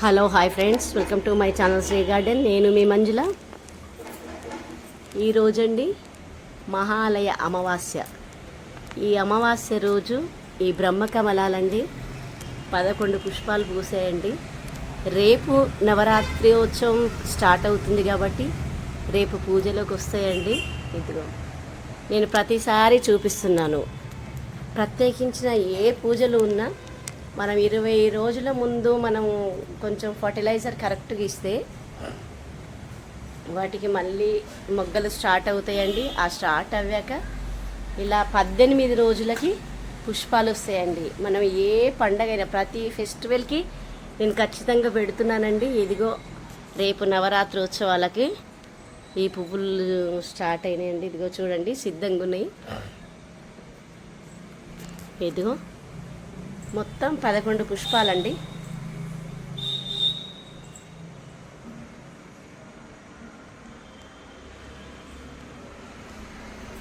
Hello hi friends. Welcome to my channel Shri garden. నేను మీ మంజుల. ఈరోజండి మహాలయ అమావాస్య. ఈ అమావాస్య రోజు ఈ బ్రహ్మకమలాలండి పదకొండు పుష్పాలు పూసాయండి. రేపు నవరాత్రి ఉత్సవం స్టార్ట్ అవుతుంది కాబట్టి రేపు పూజలోకి వస్తాయండి. ఇదిగో నేను ప్రతిసారి చూపిస్తున్నాను. ప్రత్యేకించిన ఏ పూజలు ఉన్నా మనం ఇరవై రోజుల ముందు మనం కొంచెం ఫర్టిలైజర్ కరెక్ట్గా ఇస్తే వాటికి మళ్ళీ మొగ్గలు స్టార్ట్ అవుతాయండి. ఆ స్టార్ట్ అవ్వాక ఇలా పద్దెనిమిది రోజులకి పుష్పాలు వస్తాయండి. మనం ఏ పండగైనా ప్రతి ఫెస్టివల్కి నేను ఖచ్చితంగా పెడుతున్నానండి. ఇదిగో రేపు నవరాత్రి ఉత్సవాలకి ఈ పువ్వులు స్టార్ట్ అయినాయండి. ఇదిగో చూడండి సిద్ధంగా ఉన్నాయి. ఇదిగో మొత్తం పదకొండు పుష్పాలండి.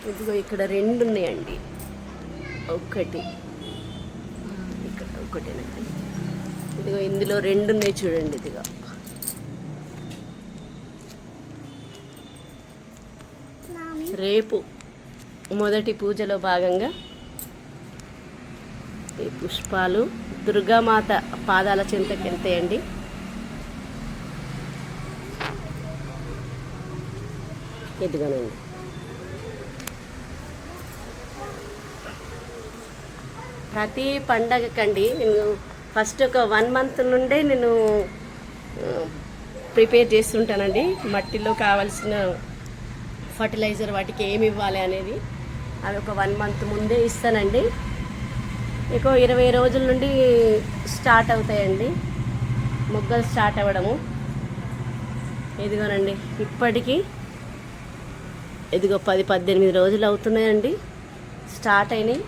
ఇదిగో ఇక్కడ రెండు ఉన్నాయండి ఒకటి. ఇక్కడ ఒకటేనండి ఇదిగో ఇందులో రెండు ఉన్నాయి చూడండి ఇదిగో. రేపు మొదటి పూజలో భాగంగా ఈ పుష్పాలు దుర్గామాత పాదాల చెంతకి వెళ్తాయండి. ఎదుగనండి ప్రతి పండగకండి నేను ఫస్ట్ ఒక వన్ మంత్ నుండే నేను ప్రిపేర్ చేస్తుంటానండి. మట్టిలో కావాల్సిన ఫర్టిలైజర్ వాటికి ఏమి ఇవ్వాలి అనేది అవి ఒక వన్ మంత్ ముందే ఇస్తానండి. ఎక్కువ ఇరవై రోజుల నుండి స్టార్ట్ అవుతాయండి. మొగ్గలు స్టార్ట్ అవ్వడము. ఇదిగోనండి ఇప్పటికీ ఇదిగో పది పద్దెనిమిది రోజులు అవుతున్నాయండి. స్టార్ట్ అయినాయి.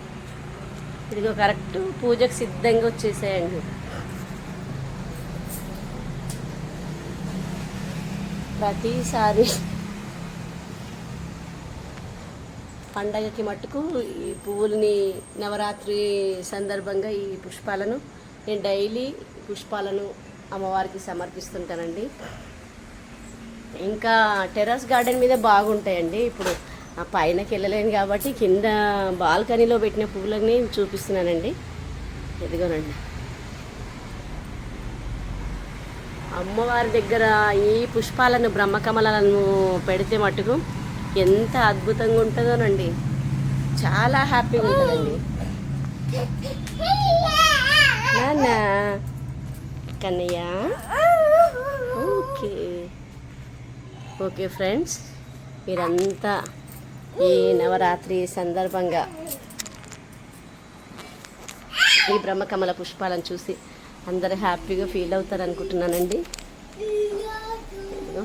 ఇదిగో కరెక్ట్ పూజకు సిద్ధంగా వచ్చేసాయండి. ప్రతిసారి పండగకి మట్టుకు ఈ పువ్వుల్ని నవరాత్రి సందర్భంగా ఈ పుష్పాలను నేను డైలీ పుష్పాలను అమ్మవారికి సమర్పిస్తుంటానండి. ఇంకా టెర్రస్ గార్డెన్ మీద బాగుంటాయండి. ఇప్పుడు పైనకి వెళ్ళలేను కాబట్టి కింద బాల్కనీలో పెట్టిన పువ్వులని చూపిస్తున్నానండి. ఇదిగోనండి. అమ్మవారి దగ్గర ఈ పుష్పాలను బ్రహ్మకమలను పెడితే మటుకు ఎంత అద్భుతంగా ఉంటుందోనండి. చాలా హ్యాపీగా ఉంటుందండి. నాన్న. కన్నయ్య. ఓకే. ఓకే ఫ్రెండ్స్ మీరంతా ఈ నవరాత్రి సందర్భంగా ఈ బ్రహ్మకమల పుష్పాలను చూసి అందరూ హ్యాపీగా ఫీల్ అవుతారు అనుకుంటున్నానండి ఇదిగో